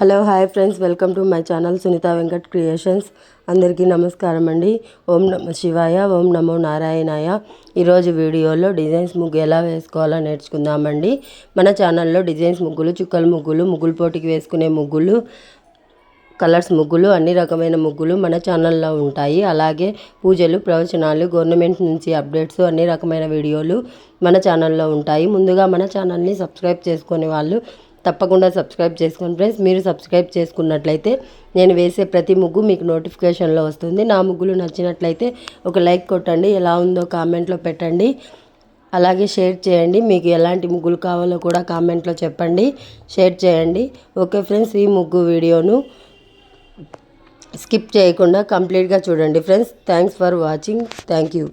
Hello hi friends. Welcome to my channel Sunitha Venkat creations. అందరికీ నమస్కారం అండి. ఓం నమ శివాయ ఓం నమో నారాయణాయ. ఈరోజు వీడియోలో డిజైన్స్ ముగ్గు ఎలా వేసుకోవాలో నేర్చుకుందామండి. మన ఛానల్లో డిజైన్స్ ముగ్గులు చుక్కల ముగ్గులు ముగ్గులు పోటీకి వేసుకునే ముగ్గులు కలర్స్ ముగ్గులు అన్ని రకమైన ముగ్గులు మన ఛానల్లో ఉంటాయి. అలాగే పూజలు ప్రవచనాలు గవర్నమెంట్ నుంచి అప్డేట్స్ అన్ని రకమైన వీడియోలు మన ఛానల్లో ఉంటాయి. ముందుగా మన ఛానల్ని సబ్స్క్రైబ్ చేసుకునే వాళ్ళు తప్పకుండా సబ్స్క్రైబ్ చేసుకోండి ఫ్రెండ్స్. మీరు సబ్స్క్రైబ్ చేసుకున్నట్లయితే నేను వేసే ప్రతి ముగ్గు మీకు నోటిఫికేషన్లో వస్తుంది. నా ముగ్గులు నచ్చినట్లయితే ఒక లైక్ కొట్టండి. ఎలా ఉందో కామెంట్లో పెట్టండి. అలాగే షేర్ చేయండి. మీకు ఎలాంటి ముగ్గులు కావాలో కూడా కామెంట్లో చెప్పండి. షేర్ చేయండి. ఓకే ఫ్రెండ్స్ ఈ ముగ్గు వీడియోను స్కిప్ చేయకుండా కంప్లీట్గా చూడండి friends. Thanks for watching. Thank you.